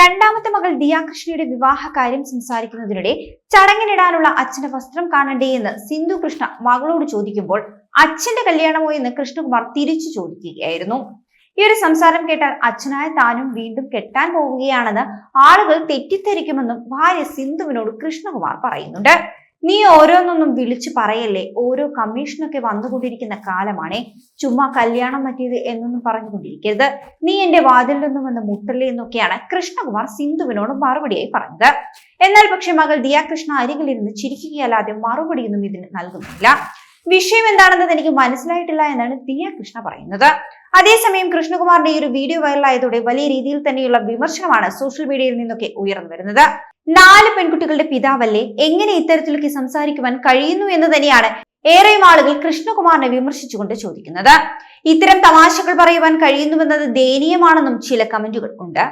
രണ്ടാമത്തെ മകൾ ദിയാകൃഷ്ണയുടെ വിവാഹ കാര്യം സംസാരിക്കുന്നതിനിടെ ചടങ്ങിനിടാനുള്ള അച്ഛന്റെ വസ്ത്രം കാണണ്ടേ എന്ന് സിന്ധു കൃഷ്ണ മകളോട് ചോദിക്കുമ്പോൾ അച്ഛന്റെ കല്യാണമോ എന്ന് കൃഷ്ണകുമാർ തിരിച്ചു ചോദിക്കുകയായിരുന്നു. ഈ ഒരു സംസാരം കേട്ടാൽ അച്ഛനായ താനും വീണ്ടും കെട്ടാൻ പോവുകയാണെന്ന് ആളുകൾ തെറ്റിദ്ധരിക്കുമെന്നും ഭാര്യ സിന്ധുവിനോട് കൃഷ്ണകുമാർ പറയുന്നുണ്ട്. നീ ഓരോന്നൊന്നും വിളിച്ചു പറയല്ലേ? ഓരോ കമ്മീഷനൊക്കെ വന്നുകൊണ്ടിരിക്കുന്ന കാലമാണേ. ചുമ്മാ കല്യാണം പറ്റിയത് എന്നൊന്നും പറഞ്ഞുകൊണ്ടിരിക്കരുത്. നീ എന്റെ വാതിൽ നിന്നും വന്ന് മുട്ടല്ലേ എന്നൊക്കെയാണ് കൃഷ്ണകുമാർ സിന്ധുവിനോട് മറുപടിയായി പറഞ്ഞത്. എന്നാൽ പക്ഷെ മകൾ ദിയാകൃഷ്ണ അരികിലിരുന്ന് ചിരിക്കുകയല്ലാതെ മറുപടിയൊന്നും ഇതിന് നൽകുന്നില്ല. വിഷയം എന്താണെന്നത് എനിക്ക് മനസ്സിലായിട്ടില്ല എന്നാണ് ദിയാകൃഷ്ണ പറയുന്നത്. അതേസമയം കൃഷ്ണകുമാറിന്റെ ഈ ഒരു വീഡിയോ വൈറലായതോടെ വലിയ രീതിയിൽ തന്നെയുള്ള വിമർശനമാണ് സോഷ്യൽ മീഡിയയിൽ നിന്നൊക്കെ ഉയർന്നു വരുന്നത്. നാല് പെൺകുട്ടികളുടെ പിതാവല്ലേ? എങ്ങനെ ഇത്തരത്തിലേക്ക് സംസാരിക്കുവാൻ കഴിയുന്നു എന്ന് തന്നെയാണ് ഏറെയും ആളുകൾ കൃഷ്ണകുമാറിനെ വിമർശിച്ചുകൊണ്ട് ചോദിക്കുന്നത്. ഇത്തരം തമാശകൾ പറയുവാൻ കഴിയുന്നുവെന്നത് ദയനീയമാണെന്നും ചില കമന്റുകൾ ഉണ്ട്.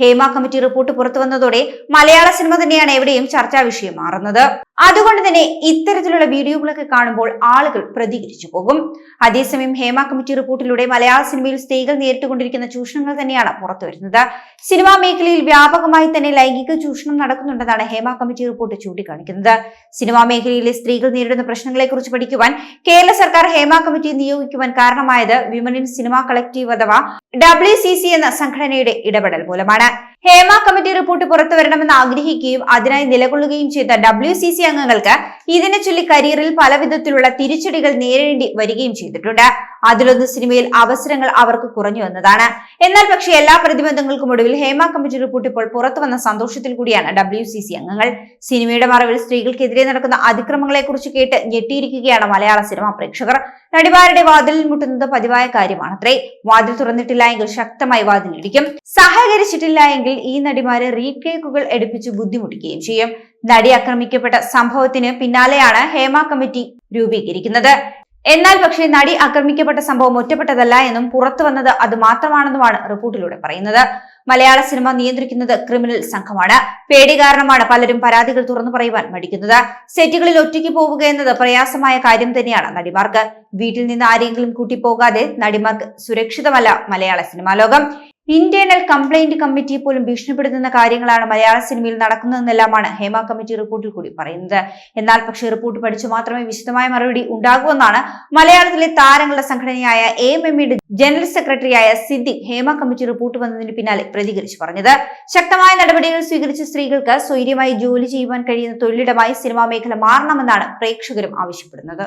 ഹേമ കമ്മിറ്റി റിപ്പോർട്ട് പുറത്തു വന്നതോടെ മലയാള സിനിമ തന്നെയാണ് എവിടെയും ചർച്ചാ വിഷയം മാറുന്നത്. അതുകൊണ്ട് തന്നെ ഇത്തരത്തിലുള്ള വീഡിയോകളൊക്കെ കാണുമ്പോൾ ആളുകൾ പ്രതികരിച്ചു പോകും. അതേസമയം ഹേമ കമ്മിറ്റി റിപ്പോർട്ടിലൂടെ മലയാള സിനിമയിൽ സ്ത്രീകൾ നേരിട്ടുകൊണ്ടിരിക്കുന്ന ചൂഷണങ്ങൾ തന്നെയാണ് പുറത്തു വരുന്നത്. സിനിമാ മേഖലയിൽ വ്യാപകമായി തന്നെ ലൈംഗിക ചൂഷണം നടക്കുന്നുണ്ടെന്നാണ് ഹേമ കമ്മിറ്റി റിപ്പോർട്ട് ചൂണ്ടിക്കാണിക്കുന്നത്. സിനിമാ മേഖലയിലെ സ്ത്രീകൾ നേരിടുന്ന പ്രശ്നങ്ങളെക്കുറിച്ച് പഠിക്കുവാൻ കേരള സർക്കാർ ഹേമ കമ്മിറ്റി നിയോഗിക്കുവാൻ കാരണമായത് വിമൻ ഇൻ സിനിമ കളക്റ്റീവ് അഥവാ ഡബ്ല്യു സി സി എന്ന സംഘടനയുടെ ഇടപെടൽ മൂലമാണ്. ഹേമ കമ്മിറ്റി റിപ്പോർട്ട് പുറത്തു വരണമെന്ന് ആഗ്രഹിക്കുകയും അതിനായി നിലകൊള്ളുകയും ചെയ്ത ഡബ്ല്യു സി സി അംഗങ്ങൾക്ക് ഇതിനെ ചൊല്ലി കരിയറിൽ പലവിധത്തിലുള്ള തിരിച്ചടികൾ നേരിടേണ്ടി വരികയും ചെയ്തിട്ടുണ്ട്. അതിലൊന്ന് സിനിമയിൽ അവസരങ്ങൾ അവർക്ക് കുറഞ്ഞു വന്നതാണ് എന്നാൽ പക്ഷേ എല്ലാ പ്രതിബന്ധങ്ങൾക്കും ഒടുവിൽ ഹേമ കമ്മിറ്റി റിപ്പോർട്ട് ഇപ്പോൾ പുറത്തു വന്ന സന്തോഷത്തിൽ കൂടിയാണ് ഡബ്ല്യു സി സി അംഗങ്ങൾ. സിനിമയുടെ മറവിൽ സ്ത്രീകൾക്കെതിരെ നടക്കുന്ന അതിക്രമങ്ങളെ കുറിച്ച് കേട്ട് ഞെട്ടിയിരിക്കുകയാണ് മലയാള സിനിമാ പ്രേക്ഷകർ. നടിമാരുടെ വാതിലിൽ മുട്ടുന്നത് പതിവായ കാര്യമാണത്രേ. വാതിൽ തുറന്നിട്ടില്ല എങ്കിൽ ശക്തമായി വാതിലിടിക്കും. സഹകരിച്ചിട്ടില്ല എങ്കിൽ ഈ നടിമാരെ റീടേക്കുകൾ എടുപ്പിച്ച് ബുദ്ധിമുട്ടിക്കുകയും ചെയ്യും. നടി ആക്രമിക്കപ്പെട്ട സംഭവത്തിന് പിന്നാലെയാണ് ഹേമ കമ്മിറ്റി രൂപീകരിക്കുന്നത്. എന്നാൽ പക്ഷേ നടി ആക്രമിക്കപ്പെട്ട സംഭവം ഒറ്റപ്പെട്ടതല്ല എന്നും പുറത്തു വന്നത് അത് മാത്രമാണെന്നുമാണ് റിപ്പോർട്ടിലൂടെ പറയുന്നത്. മലയാള സിനിമ നിയന്ത്രിക്കുന്നത് ക്രിമിനൽ സംഘമാണ്. പേടി കാരണമാണ് പലരും പരാതികൾ തുറന്നു പറയുവാൻ മടിക്കുന്നത്. സെറ്റുകളിൽ ഒറ്റയ്ക്ക് പോവുക എന്നത് പ്രയാസമായ കാര്യം തന്നെയാണ് നടിമാർക്ക്. വീട്ടിൽ നിന്ന് ആരെങ്കിലും കൂട്ടി പോകാതെ നടിമാർക്ക് സുരക്ഷിതമല്ല മലയാള സിനിമാ ലോകം. ഇന്റേണൽ കംപ്ലൈന്റ് കമ്മിറ്റി പോലും ഭീഷണിപ്പെടുത്തുന്ന കാര്യങ്ങളാണ് മലയാള സിനിമയിൽ നടക്കുന്നതെന്നെല്ലാമാണ് ഹേമ കമ്മിറ്റി റിപ്പോർട്ടിൽ കൂടി പറയുന്നത്. എന്നാൽ പക്ഷേ റിപ്പോർട്ട് പഠിച്ചു മാത്രമേ വിശദമായ മറുപടി ഉണ്ടാകുമെന്നാണ് മലയാളത്തിലെ താരങ്ങളുടെ സംഘടനയായ എ എം എം ജനറൽ സെക്രട്ടറിയായ സിദ്ദിഖ് ഹേമ കമ്മിറ്റി റിപ്പോർട്ട് വന്നതിന് പിന്നാലെ പ്രതികരിച്ചു പറഞ്ഞത്. ശക്തമായ നടപടികൾ സ്വീകരിച്ച സ്ത്രീകൾക്ക് സ്വൈര്യമായി ജോലി ചെയ്യുവാൻ കഴിയുന്ന തൊഴിലിടമായി സിനിമാ മേഖല മാറണമെന്നാണ് പ്രേക്ഷകരും ആവശ്യപ്പെടുന്നത്.